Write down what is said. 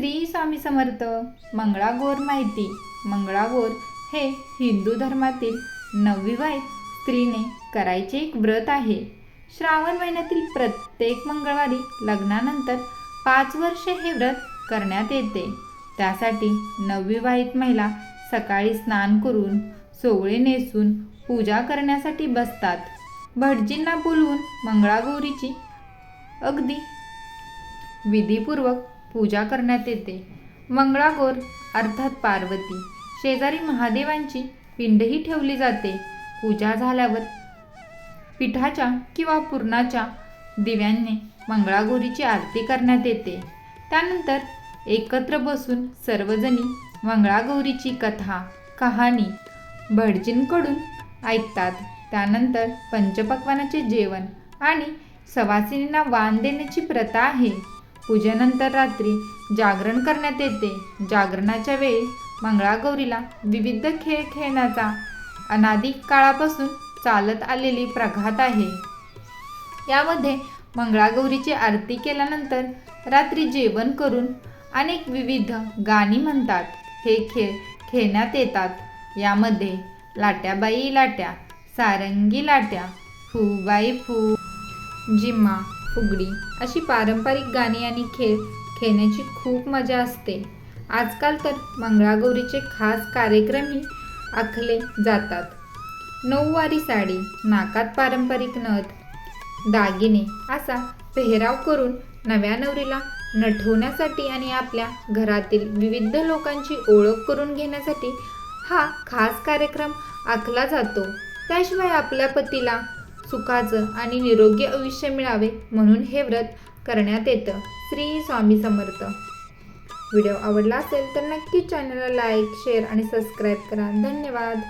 श्री स्वामी समर्थ मंगळागौर माहिती. मंगळागौर हे हिंदू धर्मातील नवविवाहित स्त्रीने करायचे एक व्रत आहे. श्रावण महिन्यातील प्रत्येक मंगळवारी लग्नानंतर पाच वर्षे हे व्रत करण्यात येते. त्यासाठी नवविवाहित महिला सकाळी स्नान करून सोवळे नेसून पूजा करण्यासाठी बसतात. भटजींना बोलवून मंगळागौरीची अगदी विधीपूर्वक पूजा करण्यात येते. मंगळागौर अर्थात पार्वती शेजारी महादेवांची पिंडही ठेवली जाते. पूजा झाल्यावर पिठाच्या किंवा पुरणाच्या दिव्यांनी मंगळागौरीची आरती करण्यात येते. त्यानंतर एकत्र बसून सर्वजणी मंगळागौरीची कथा कहाणी भटजींकडून ऐकतात. त्यानंतर पंचपक्वानाचे जेवण आणि सवासिनींना वाण देण्याची प्रथा आहे. पूजेनंतर रात्री जागरण करण्यात येते. जागरणाच्या वेळी मंगळागौरीला विविध खेळ खेळण्याचा अनादी काळापासून चालत आलेली प्रघात आहे. यामध्ये मंगळागौरीची आरती केल्यानंतर रात्री जेवण करून अनेक विविध गाणी म्हणतात. हे खेळ खेळण्यात येतात. यामध्ये लाट्याबाई लाट्या सारंगी लाट्या फूबाई फू जिम्मा फुगडी अशी पारंपरिक गाणी आणि खेळ खेळण्याची खूप मजा असते. आजकाल तर मंगळागौरीचे खास कार्यक्रमही आखले जातात. नऊवारी साडी नाकात पारंपरिक नथ दागिने असा पेहराव करून नव्या नवरीला नटवण्यासाठी आणि आपल्या घरातील विविध लोकांची ओळख करून घेण्यासाठी हा खास कार्यक्रम आखला जातो. त्याशिवाय आपल्या पतीला सुखाचं आणि निरोगी आयुष्य मिळावे म्हणून हे व्रत करण्यात येतं. श्री स्वामी समर्थ. व्हिडिओ आवडला असेल तर नक्की चॅनलला लाईक शेअर आणि सबस्क्राईब करा. धन्यवाद.